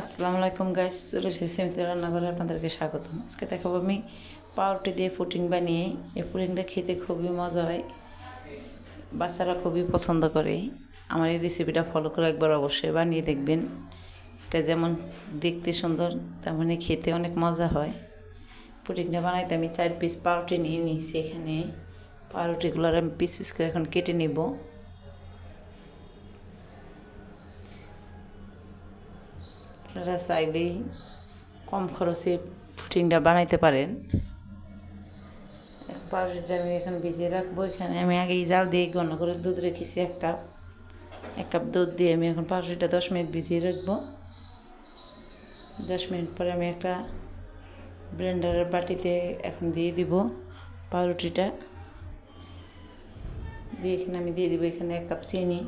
আসসালামু আলাইকুম গাইস রয়েছে সিমিত্রা রান্নাঘরে আপনাদেরকে স্বাগতম। আজকে দেখাবো আমি পাউরুটি দিয়ে পুটিং বানিয়ে, এই পুটিংটা খেতে খুবই মজা হয়। বাচ্চারা খুবই পছন্দ করে। আমার এই রেসিপিটা ফলো করে একবার অবশ্যই বানিয়ে দেখবেন। এটা যেমন দেখতে সুন্দর, তেমনই খেতে অনেক মজা হয়। পুটিংটা বানাইতে আমি চার পিস পাউরুটি নিয়ে নিয়েছি এখানে। পাউরুটিগুলো আমি পিস পিস করে এখন কেটে নেব। আপনারা চাইলেই কম খরচে ফুটিংটা বানাইতে পারেন। এখন আমি এখন ভিজিয়ে রাখব এখানে। আমি আগেই জাল দিয়ে ঘন করে দুধ রেখেছি এক কাপ। এক কাপ দুধ দিয়ে আমি এখন পাউরুটিটা দশ মিনিট ভিজিয়ে রাখব। দশ মিনিট পরে আমি একটা ব্লেন্ডারের বাটিতে এখন দিয়ে দিব পাউরুটিটা। দিয়ে এখানে আমি দিয়ে দিব এখানে এক কাপ চিনি।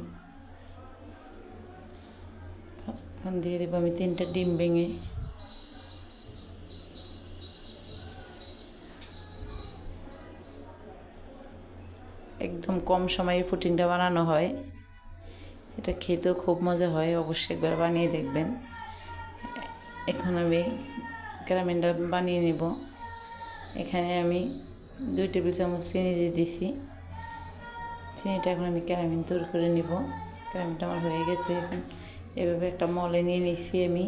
এখন দিয়ে দেবো আমি তিনটা ডিম ভেঙে। একদম কম সময়ে পুটিংটা বানানো হয়। এটা খেতেও খুব মজা হয়, অবশ্যই একবার বানিয়ে দেখবেন। এখন আমি ক্যারামেলটা বানিয়ে নেব। এখানে আমি দুই টেবিল চামচ চিনি দিয়ে দিছি। চিনিটা এখন আমি ক্যারামিন তৈরি করে নিব। ক্যারামিনটা আমার হয়ে গেছে এখন। এভাবে একটা মলে নিয়ে নিছি আমি।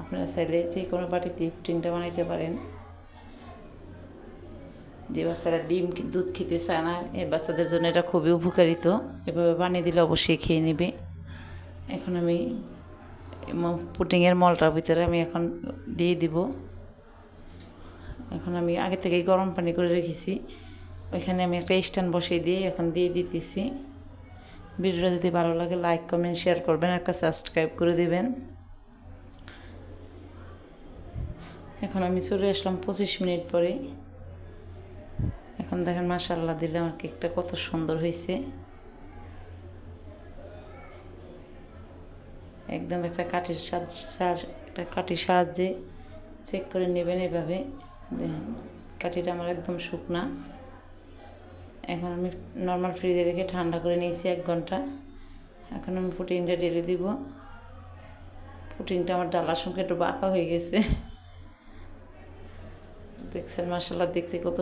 আপনারা চাইলে যে কোনো বাটিতে পুটিংটা বানাইতে পারেন। যে বাচ্চারা ডিম দুধ খেতে চায় না এই বাচ্চাদের জন্য এটা খুবই উপকারিত। এভাবে বানিয়ে দিলে অবশ্যই খেয়ে নেবে। এখন আমি পুটিংয়ের মলটার ভিতরে আমি এখন দিয়ে দিব। এখন আমি আগে থেকেই গরম পানি করে রেখেছি। ওইখানে আমি একটা স্ট্যান্ড বসিয়ে দিয়ে এখন দিয়ে দিতেছি। ভিডিওটা যদি ভালো লাগে লাইক কমেন্ট শেয়ার করবেন, একটা সাবস্ক্রাইব করে দেবেন। এখন আমি চলে আসলাম পঁচিশ মিনিট পরে। এখন দেখেন মাসাল্লাহ দিলে আমার কেকটা কত সুন্দর হয়েছে। একদম একটা কাঠির সাহায্য একটা কাঠির সাহায্যে চেক করে নেবেন এভাবে। দেখেন, কাঠিটা আমার একদম শুকনা। এখন আমি নর্মাল ফ্রিজে রেখে ঠান্ডা করে নিয়েছি এক ঘণ্টা। এখন আমি পুটিংটা ঢেলে দিব। পুটিংটা আমার ডালার সঙ্গে একটু বাঁকা হয়ে গেছে। দেখছেন মশলা দেখতে কত